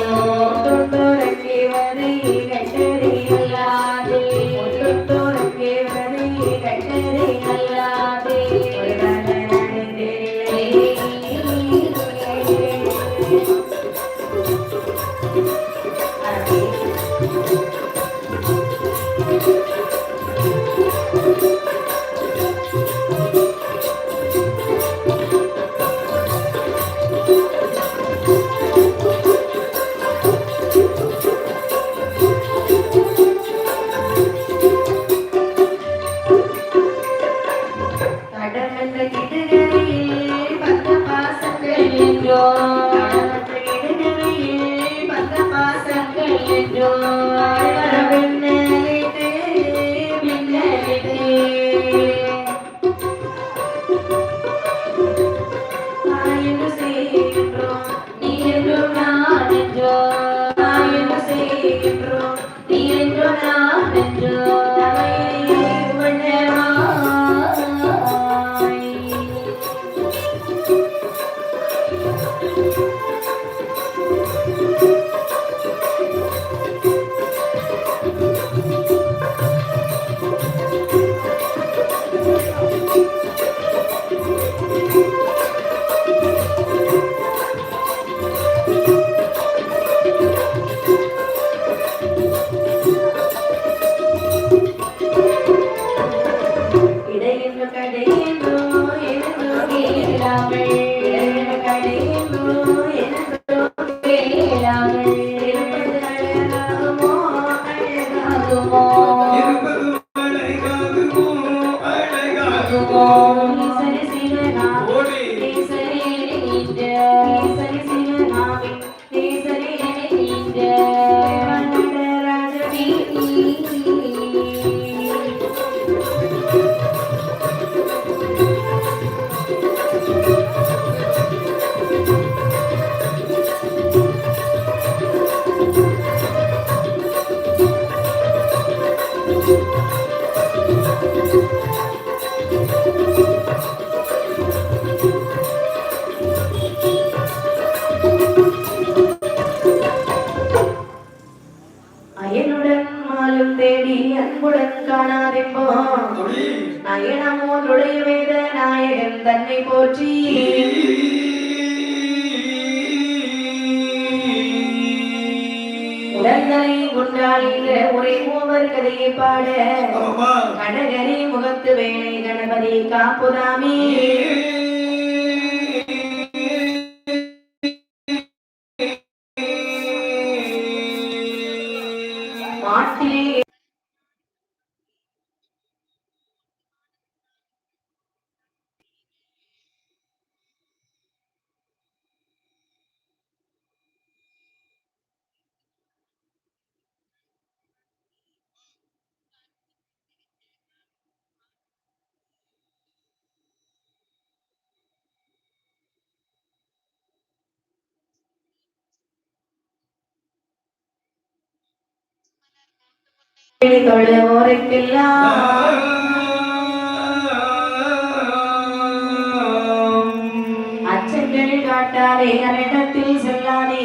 Senhor. Lord. உடல்களை உண்டாயில ஒரே மூவர் கதையை பாட. கனகரி முகத்து வேலை கணபதி காப்புதாமே. தொழுவோருக்கெல்லாம் அச்சங்கள் காட்டாரே அரிடத்தில் செல்லானே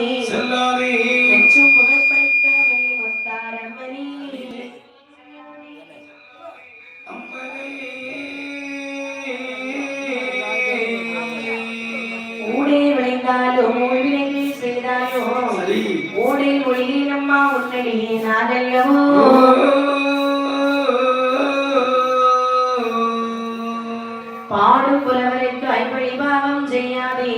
நாதல்லவோ பாடும் புலவருக்கு ஐம்பழி பாவம் செய்யாதே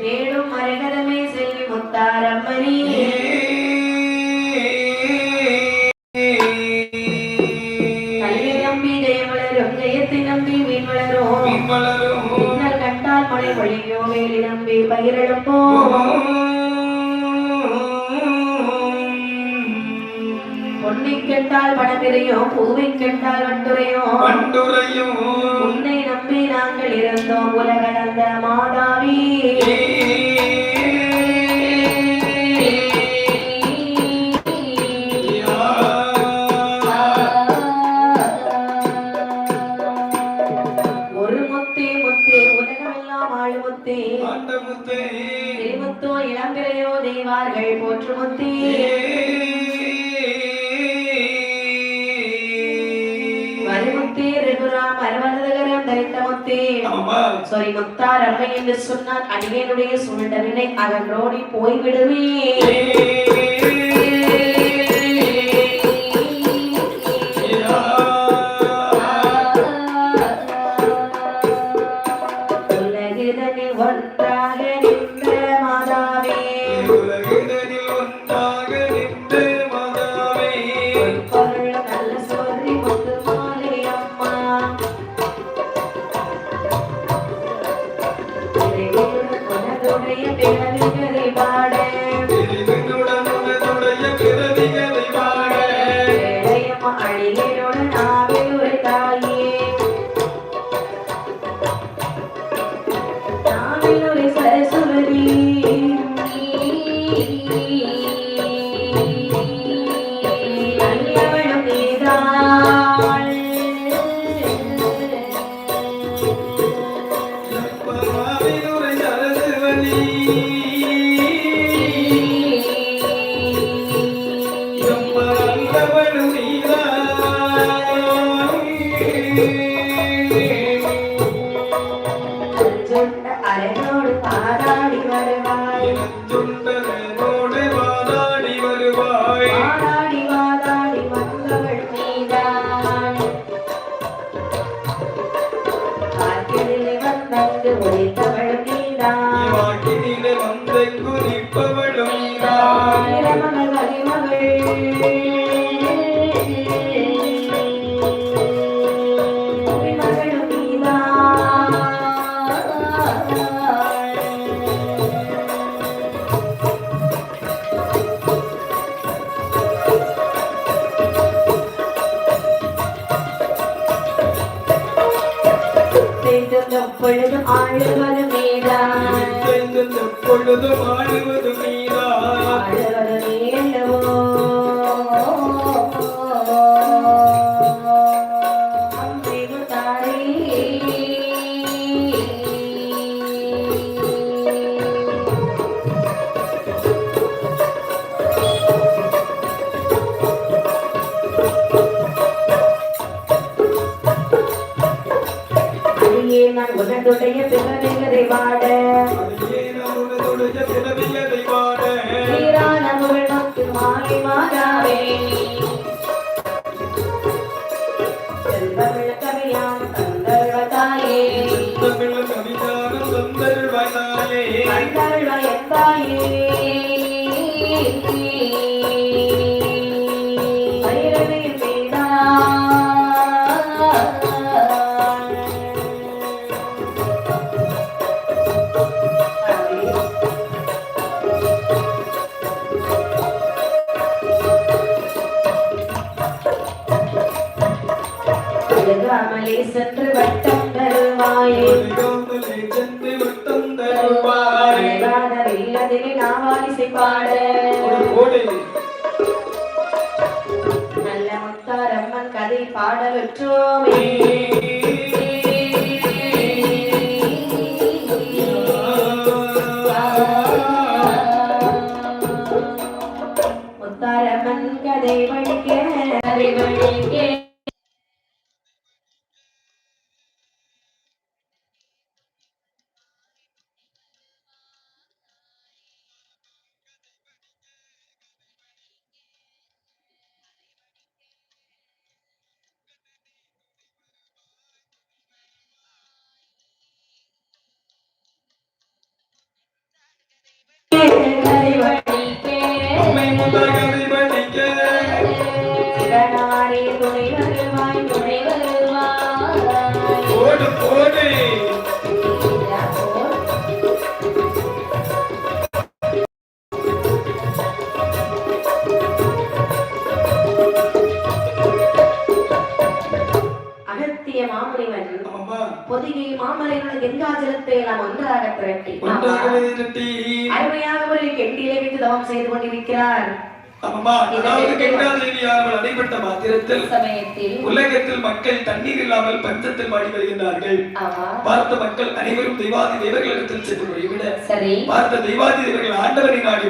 தேடும் மரகதமே செல்வி முத்தாரம்மணி கல்வி நம்பி ஜெயம் வளரும் ஜெயத்தை நம்பி வீண் வளரும் மின்னல் கண்டால் வேலி நம்பி பயிரிழப்போ கண்டால் பணமிறையோ பூவை கண்டால் வண்டுரையோ பண்டுரையும் உன்னை நம்பி நாங்கள் இருந்தோம் உலகடந்த மாதாவி. முத்தார் அம்மை என்று சொன்னால் அடியனுடைய சூழ்நிலை அகன்றோடி போய்விடுவேன் ಮುತ್ತುಂಡನೆ நான் உடனுடைய பிறவிகளை பாட மாதாவே செல்வமிழ அழுகாமலே சென்று வட்டம் தருவாயே. அழகான வில்லதிலே நாவாலிசை பாட. நல்ல முத்தாரம்மன் கதை பாடலுற்றோமே சமயத்தில் உலகத்தில் மக்கள் தண்ணீர் இல்லாமல் பஞ்சத்தில் வாடி வருகின்றார்கள். பார்த்த மக்கள் அனைவரும் தெய்வாதி தேவர்களிடத்தில் சென்று சரி. பார்த்த தெய்வாதி தேவர்கள் ஆண்டவரை நாடி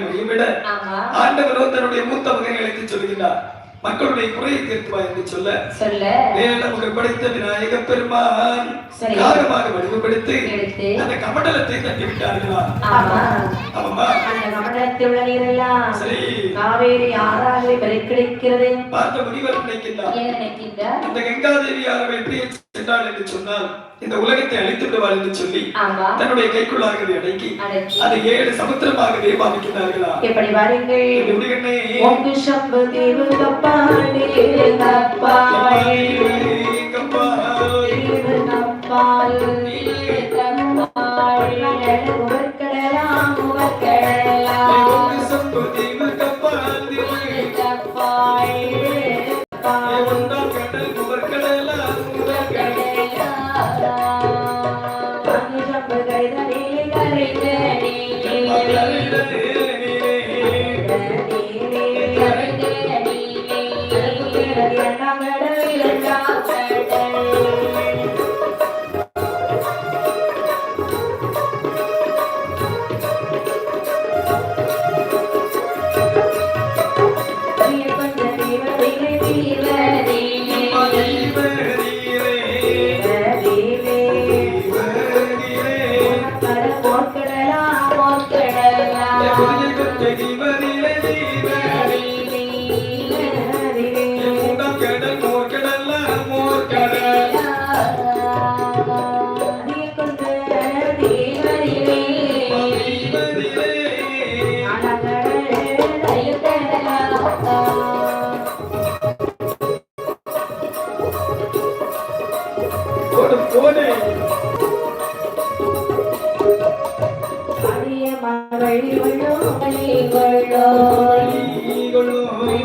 ஆமா ஆண்டவரோ தன்னுடைய மூத்த மகனை அழைத்து சொல்கிறார் மக்களுடைய குறையை தீர்த்துவா என்று சொல்ல சொல்ல. நமக்கு படைத்த விநாயக பெருமான் சரி. யாகமாக வடிவப்படுத்தி அந்த கமண்டலத்தை தட்டி விட்டார்களா ஆமா அந்த கமண்டலத்தில் உள்ள நீரெல்லாம் காவேரி ஆறாகவே பெருக்கிடைக்கிறது பார்த்த முனிவர் நினைக்கின்றார். இந்த கங்காதேவியார் எப்படி சென்றாள் என்று சொன்னால் இந்த உலகத்தை அழித்து விடுவாள் என்று சொல்லி தன்னுடைய கைக்குள்ளாகவே அடக்கி அதை ஏழு சமுத்திரமாகவே பாவிக்கிறார்களா எப்படி வாருங்கள்? கப்பாய்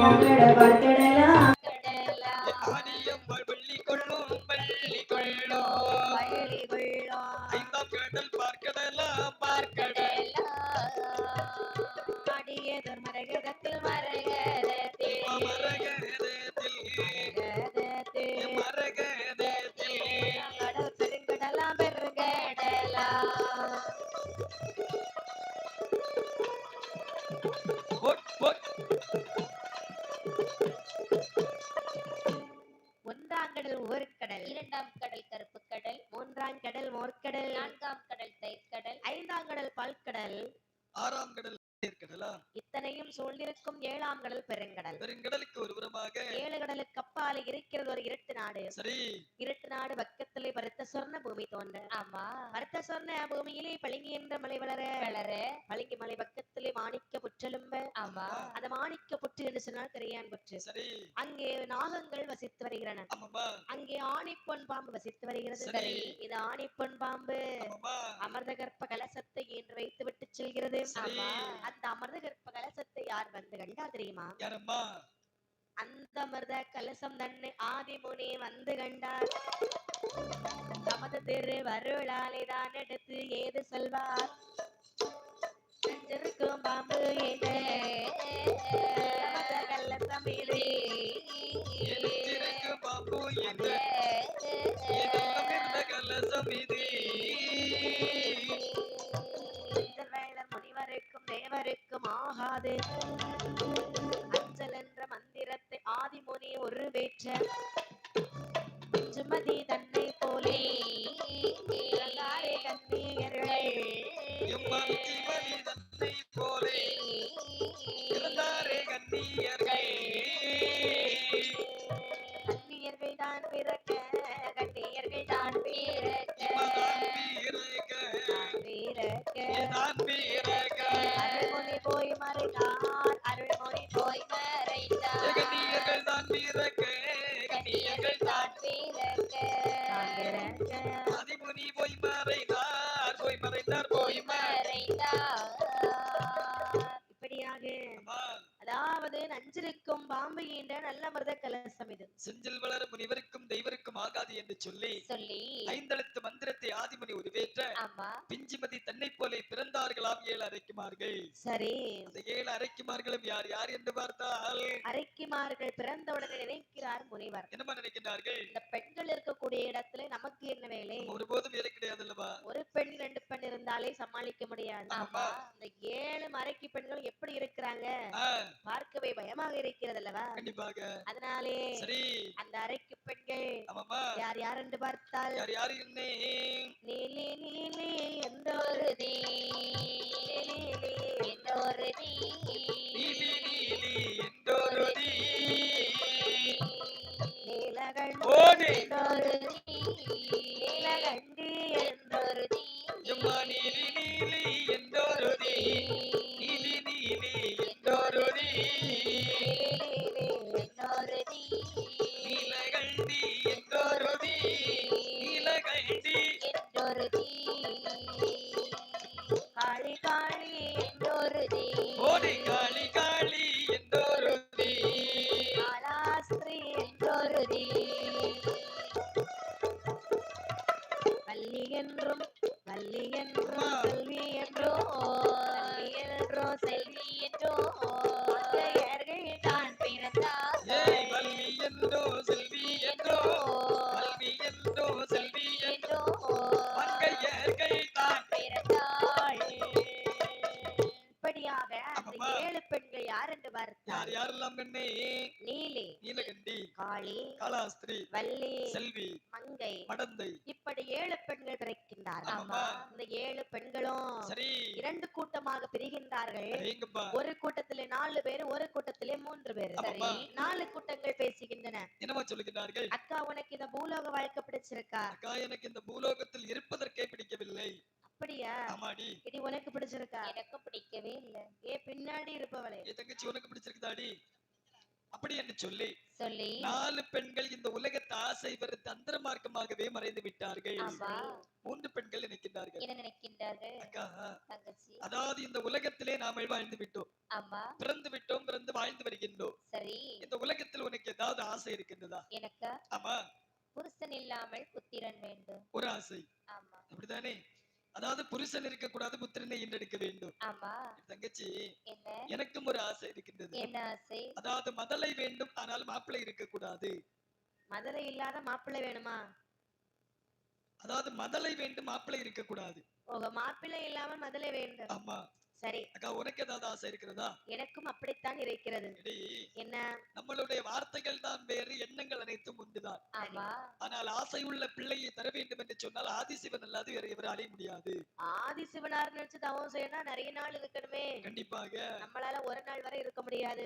ஆடியம் வளர. வளர. பளிங்கு மலை பக்கத்திலே மாணிக்க புற்றெலும்ப. ஆமா. அந்த மாணிக்க புற்று என்று சொன்னால் கரையான் புற்று. சரி. அங்கே நாகங்கள் வசித்து வருகிறன. அங்கே ஆணிப்பொன் பாம்பு வசித்து வருகிறது. சரி. இது ஆணிப்பொன் பாம்பு. அமிர்த கர்ப்ப கலசத்தை என்று வைத்து விட்டு செல்கிறது. அந்த அமிர்த கர்ப்ப கலசத்தை யார் வந்து கண்டா தெரியுமா? யாரம்மா அந்த அமிர்த கலசம் தன்னை ஆதிமுனி வந்து கண்டார் தமது திரு வருளாலே தான் எடுத்து ஏது செல்வார் நெஞ்சிருக்கும் பாம்பு இரு. எழுத்திருக்கு பாம்பு கலசம் இது வேளர் முனிவருக்கும் தேவருக்கும் ஆகாது அஞ்சல் என்ற மந்திரத்தை ஆதிமுனி ஒரு வேற்ற சுமதி தன்னை போலே அரைக்குமார்கள் பிறந்தவுடனே நினைக்கிறார் முனிவர். என்னமா நினைக்கிறார்கள் இந்த பெண்கள் இருக்கக்கூடிய இடத்துல நமக்கு என்ன வேலை? ஒருபோதும் வேலை கிடையாது அல்லவா ஒரு பெண் ரெண்டு பெண் இருந்தாலே சமாளிக்க முடியாது. இந்த ஏழு மறைக்கு பெண்கள் எப்படி இருக்கிறாங்க? பார்க்கவே பயமாக இருக்கிறது அல்லவா கண்டிப்பாக. அதனாலே அந்த அறைக்கு பெண்கள் யார் யார் என்று பார்த்தால் யார் யாரு நீலி நீலி எந்த ஒரு தீ நீலி எந்த ஒரு தீ நீலி நீலி என்றொரு தீ. நீலகண்டி நீலகண்டி என்றொரு நீலி நீலி என்றொரு நீலி நீலி என்றொரு எங்கப்பா ஒரு கூட்டத்திலே நாலு பேர் ஒரு கூட்டத்திலே மூன்று பேர். ஆமாம்மா. நாலு கூட்டங்கள் பேசுகின்றன. என்னமா சொல்லுகிறார்கள் அக்கா உனக்கு இந்த பூலோக வாழ்க்கை பிடிச்சிருக்கா? அக்கா எனக்கு இந்த பூலோகத்தில் இருப்பதற்கே பிடிக்கவில்லை. அப்படியா? ஆமாடி. இது உனக்கு பிடிச்சிருக்கா? எனக்கு பிடிக்கவே இல்ல. ஏ பின்னாடி இருப்பவளே. என் தங்கச்சி உனக்கு பிடிச்சிருக்குதாடி? அப்படி என்று சொல்லி சொல்லி நாலு பெண்கள் இந்த உலகத்தை ஆசை வெறு தந்திர மார்க்கமாகவே மறைந்து விட்டார்கள். மூன்று பெண்கள் நினைக்கின்றார்கள். அதாவது இந்த உலகத்திலே நாம வாழ்ந்து விட்டோம். ஆமா. பிறந்து விட்டோம் பிறந்து வாழ்ந்து வருகின்றோம். சரி. இந்த உலகத்தில் உனக்கு ஏதாவது ஆசை இருக்கின்றதா? எனக்கு? ஆமா. புருஷன் இல்லாமல் புத்திரன் வேண்டும். ஒரு ஆசை. ஆமா. அப்படித்தானே? அதாவது புருஷன் இருக்கக்கூடாது புத்திரனை ஈன்றெடுக்க வேண்டும். தங்கச்சி என்ன? எனக்கும் ஒரு ஆசை இருக்கின்றது. என்ன அதாவது மதலை வேண்டும் ஆனால் மாப்பிள்ளை இருக்கக்கூடாது. மதுரை இல்லாத மாப்பிள்ளை வேணுமா? அதாவது மதலை வேண்டும் மாப்பிள்ளை இருக்கக்கூடாது. உங்க மாப்பிள்ளை இல்லாம மதுரை வேண்டும். ஆமா. சரி. அக்கா உனக்கு ஏதாவது ஆசை இருக்கிறதா? எனக்கும் அப்படித்தான் இருக்கிறது. என்ன? நம்மளுடைய வார்த்தைகள் தான் வேறு ஆமா ஆனால் ஆசை உள்ள பிள்ளையை தர வேண்டும் என்று சொன்னால் ஆதிசிவன் அல்லாது வேற எவரும் அடைய முடியாது. ஆதி சிவனார் நினைச்சு தவம் செய்யணும் நிறைய நாள் இருக்கணுமே. கண்டிப்பாக. நம்மளால ஒரு நாள் வரை இருக்க முடியாது.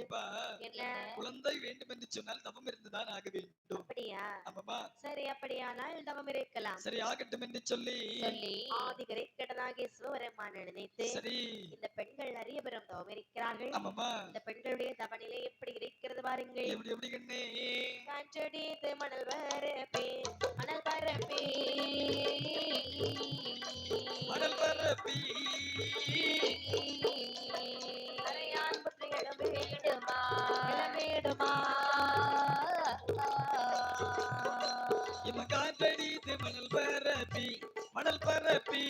என்ன? குழந்தை வேண்டும் என்று சொன்னால் தவம் இருந்துதான் ஆக வேண்டும். அப்படியா? ஆமாமா சரி அப்படியானால் தவம் இருக்கலாம். சரி ஆகட்டும் என்று சொல்லி. சொல்லி ஆதி கிரைக்கடனாகிய சிவபெருமான் நினைத்து சரி. இந்த பெண்கள் நிறைய பேரும் தவம் இருக்கிறார்கள். ஆமாமா இந்த பெண்களுடைய தவநிலை எப்படி இருக்கிறது பாருங்கள். எப்படி எப்படி கண்ணே? காற்றடித்து மணல் பரப்பே மணல் பரப்பே. மணல் பரப்பி. அரையான் புற்று இளமேடுமா இளமேடுமா இவன் காற்றடித்து மணல் பரப்பி மணல் பரப்பி.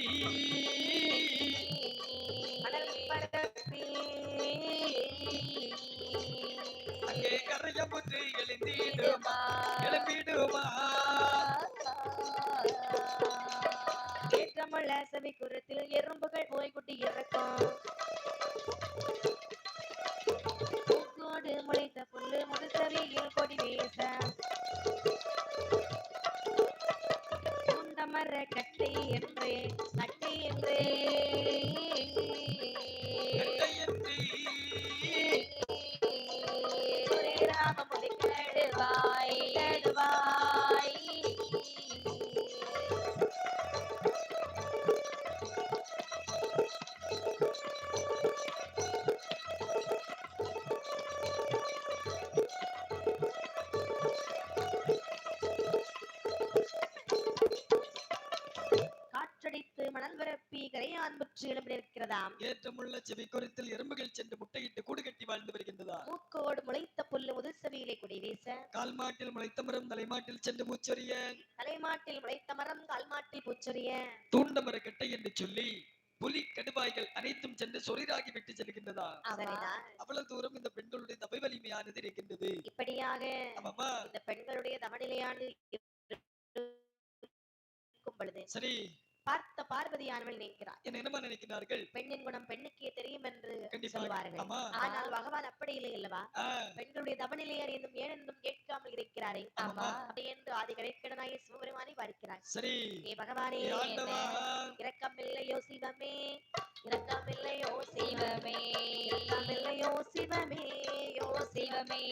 மணல் வரப்பி கரையான் முற்று எழும்பி நிற்கிறதாம் ஏற்றமுள்ள செவி குறித்தில் எறும்புகள் சென்று முட்டையிட்டு கூடு கட்டி வாழ்ந்து வருகின்றதா மூக்கோடு முளைத்த புல்லு முது செவியிலே குடி வீச கால் மாட்டில் முளைத்த மரம் தலைமாட்டில் சென்று மூச்சொரிய தலைமாட்டில் முளைத்த மரம் கால்மாட்டில் பூச்சொரிய தூண்ட மரக்கட்டை என்று சொல்லி புலி கடுவாய்கள் அனைத்தும் சென்று சொரிராகி விட்டு செல்கின்றதா அவ்வளவு தூரம் இந்த பெண்களுடைய தபை வலிமையானது இருக்கின்றது. இப்படியாக இந்த பெண்களுடைய தமநிலையானது இருக்கும் பொழுது சரி. பார்த்த பார்வதியானவள் நினைக்கிறார். என்ன என்னமா நினைக்கிறார்கள்? பெண்ணின் குணம் பெண்ணுக்கே தெரியும் என்று சொல்வார்கள் ஆனால் பகவான் அப்படி இல்லை அல்லவா? பெண்களுடைய தவநிலை அறிந்தும் ஏனென்றும் கேட்காமல் இருக்கிறாரே. ஆமா. அப்படி என்று ஆதி கடைக்கடனாய சிவபெருமானை பார்க்கிறார் சரி. ஏ பகவானே ஏ ஆண்டவா. இரக்கமில்லையோ சிவமே. இரக்கமில்லையோ சிவமே. இரக்கமில்லையோ சிவமே. யோ சிவமே.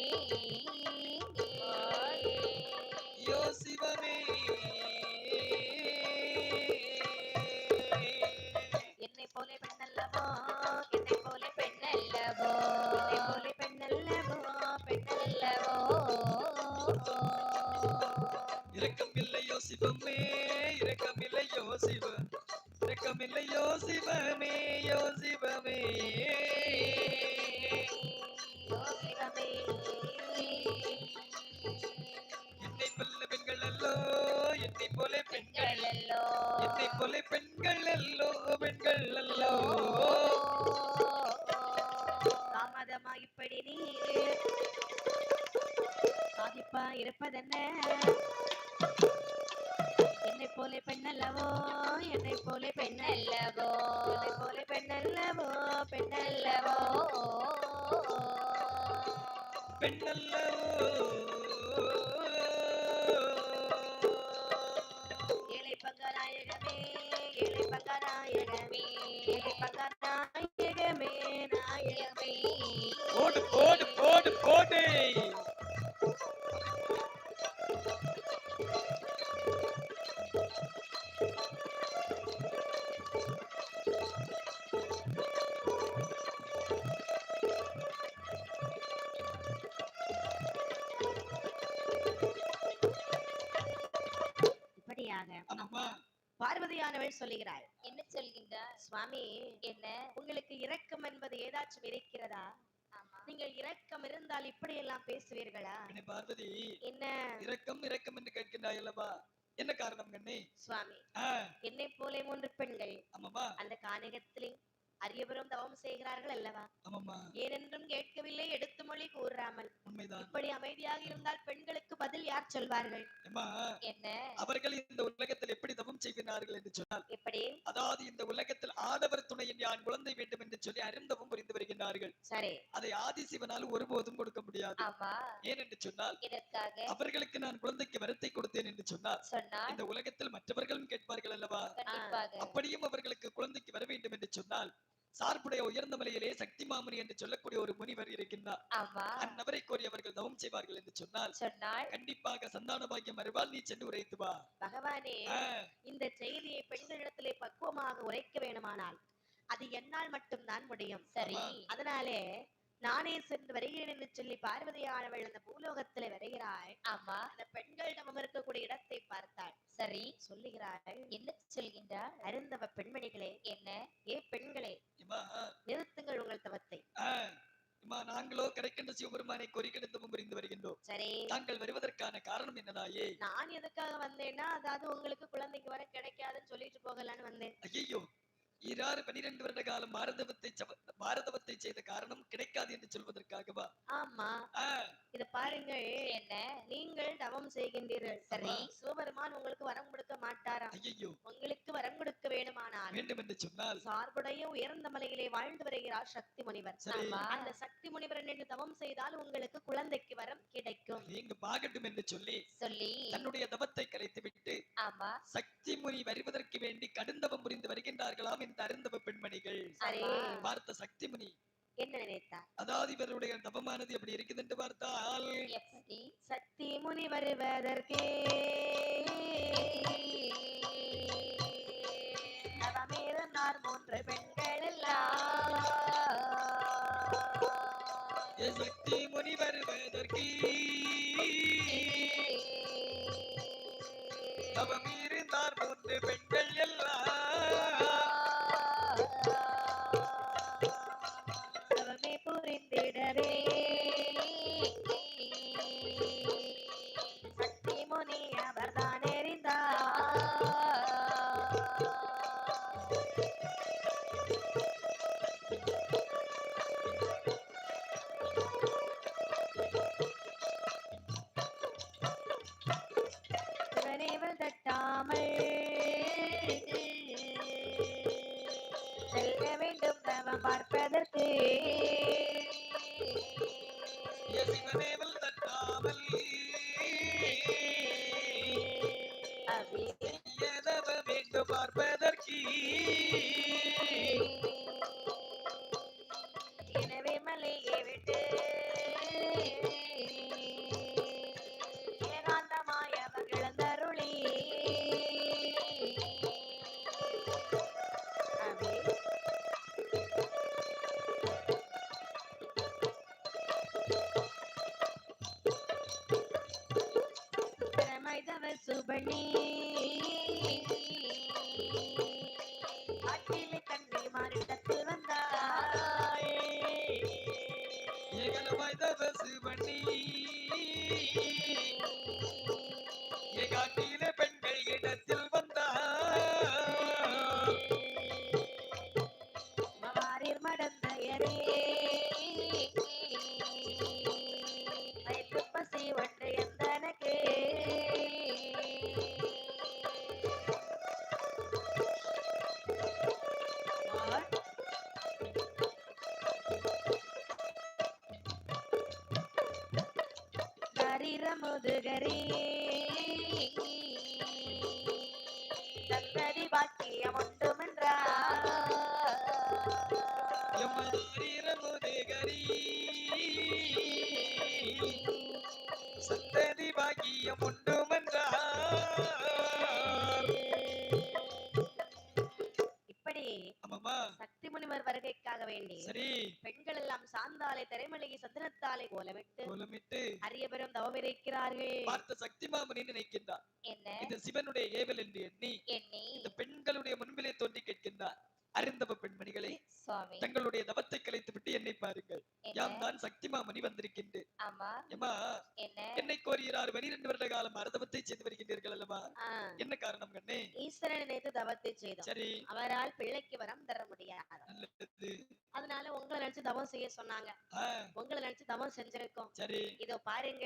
பெண்ணல்லோ என்பது ஏதாச்சும் இருக்கிறதா? ஆமா. நீங்கள் இரக்கம் இருந்தால் இப்படி எல்லாம் பேசுவீர்களா பார்வதி என்ன? இரக்கம் இரக்கம் என்று கேட்கின்றாய் அல்லவா? என்ன காரணம் கண்ணே? சுவாமி என்னை போல மூன்று பெண்கள். அந்த கானகத்திலே அரியபுரம் தவம் செய்கிறார்கள் அல்லவா? ஏனென்றும் கேட்கவில்லை எடுத்து மொழி கூறாமல். இப்படி அமைதியாக இருந்தால் பெண்களுக்கு பதில் யார் சொல்வார்கள்? என்ன? அவர்கள் இந்த உலகத்தில் எப்படி தவம் செய்கிறார்கள் என்று சொன்னால் எப்படி? அதாவது இந்த உலகத்தில் ஆடவர் துணையின் யான் குழந்தை வேண்டும் என்று சொல்லி அருந்தவம் புரிந்து வருகின்றார்கள். சரி. அதை ஆதிசிவனால் ஒருபோதும் கொடுக்க முடியாது. ஆமா. ஏன் என்று சொன்னால் இதற்காக அவர்களுக்கு நான் குழந்தைக்கு வரத்தை கொடுத்தேன் என்று சொன்னால் இந்த உலகத்தில் மற்றவர்களும் கேட்பார்கள் அல்லவா? அப்படியும் அவர்களுக்கு குழந்தைக்கு வர வேண்டும் என்று சொன்னால் சார்புடைய உயர்ந்த மலையிலே சக்தி மாமுனி என்று சொல்லக்கூடிய ஒரு முனிவர் இருக்கின்றார். அந்நபரை கோரி அவர்கள் தவம் செய்வார்கள் என்று சொன்னால் சொன்னால் கண்டிப்பாக சந்தான பாக்கியம் வருவால் நீ சென்று உரைத்து வா. பகவானே இந்த செய்தியை பெண்களிடத்திலே பக்குவமாக உரைக்க வேணுமானால் அது என்னால் மட்டும்தான் முடியும். சரி. அதனாலே நானே சென்று வருகிறேன் என்று சொல்லி பார்வதியானவள் அந்த பூலோகத்திலே வருகிறாள். ஆமா. அந்த பெண்களிடம் இருக்கக்கூடிய இடத்தை பார்த்தாள். சரி. சொல்லுகிறாள். என்ன சொல்கின்றார்? அருந்தவ பெண்மணிகளே என்ன? ஏ பெண்களே நிறுத்துங்கள் உங்கள் தவத்தை. நாங்களோ கிடைக்கின்ற சிவபெருமானை கொறிக்கெடுத்தவும் புரிந்து வருகின்றோம். சரி. தாங்கள் வருவதற்கான காரணம் என்னதாயே? நான் எதுக்காக வந்தேன்னா அதாவது உங்களுக்கு குழந்தைக்கு வர கிடைக்காதுன்னு சொல்லிட்டு போகலான்னு வந்தேன். ஐயோ இராறு பனிரெண்டு வருட காலம் பாரதவத்தை பாரதவத்தை செய்த காரணம் கிடைக்காது என்று சொல்வதற்காகவா? ஆமா. இத பாருங்கள் என்ன? நீங்கள் தவம் செய்கின்றீர்கள். சரி. சிவபெருமான் உங்களுக்கு வரம் கொடுக்க மாட்டாராம். ஐயையோ. உங்களுக்கு வரம் கொடுக்க வேணுமானால் வேண்டும் என்று சொன்னால். சார்புடைய உயர்ந்த மலையிலே வாழ்ந்து வருகிறார் சக்தி முனிவர். அந்த சக்தி முனிவர் நின்று தவம் செய்தால் உங்களுக்கு குழந்தைக்கு வரம் கிடைக்கும். நீங்க பாகட்டும் என்று சொல்லி சொல்லி. தன்னுடைய தவத்தை கலைத்து விட்டு ஆமா. சக்தி முனி வருவதற்கு வேண்டி கடுந்தவம் புரிந்து வருகின்றார்களாம் இந்த அருந்தவ பெண்மணிகள். பார்த்த சக்தி முனி என்ன நினைத்தார் அதாவது இவருடைய தவமானது எப்படி இருக்குது என்று பார்த்தால் சக்தி முனி வருவதற்கே. தவமிருந்தார் மூன்று பெண்கள் எல்லாம். சக்தி முனி வருவதற்கு. இருக்கிறார்கள் பார்த்த சக்தி மாமனி நினைக்கின்றார் என்ன? இது சிவனுடைய ஏவல் என்று எண்ணி எண்ணி இந்த பெண்களுடைய முன்பிலே தோன்றி கேட்கின்றார் அறிந்தவ பெண்மணிகளே தங்களுடைய தவத்தை கலைத்து விட்டு என்னை பாருங்கள். யாம் தான் சக்தி மாமணி வந்திருக்கின்றேன் என்ன? கோருகிறார் பனிரெண்டு வருட காலம் அரதவத்தை செய்து வருகின்றீர்கள் அல்லவா? என்ன காரணம் கண்ணே? ஈஸ்வரனை நினைத்து தவத்தை செய்தோம். சரி. அவரால் பிள்ளைக்கு வரம் தர முடியாது. அதனால உங்களை நினைச்சு தவம் செய்ய சொன்னாங்க. உங்களை நினைச்சு தவம் செஞ்சிருக்கோம். சரி. இதோ பாருங்க.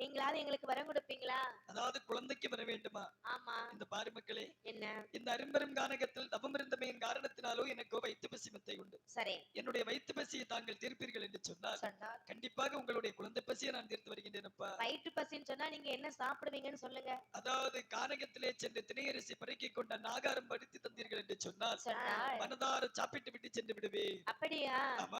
நீங்களாவது எங்களுக்கு வரம் கொடுப்பீங்களா? அதாவது குழந்தைக்கு வர வேண்டுமா? ஆமா. இந்த பாரு மக்களே என்ன? இந்த அரும்பெரும் கானகத்தில் தவம் இருந்தமையின் காரணத்தினாலோ எனக்கோ வைத்து பசிமத்தை உண்டு. சரி. என்னுடைய வயிற்று பசியை தாங்கள் தீர்ப்பீர்கள் என்று சொன்னால் சொன்னா கண்டிப்பாக உங்களுடைய குழந்தை பசியை நான் தீர்த்து வருகின்றேனப்பா வயிற்று பசின்னு சொன்னா நீங்க என்ன சாப்பிடுவீங்கன்னு சொல்லுங்க. அதாவது கானகத்திலே சென்று திணையரசி பறக்கிக் கொண்ட நாகாரம் படுத்தி தந்தீர்கள் என்று சொன்னால் மனதார சாப்பிட்டு விட்டு சென்று விடுவேன். அப்படியா?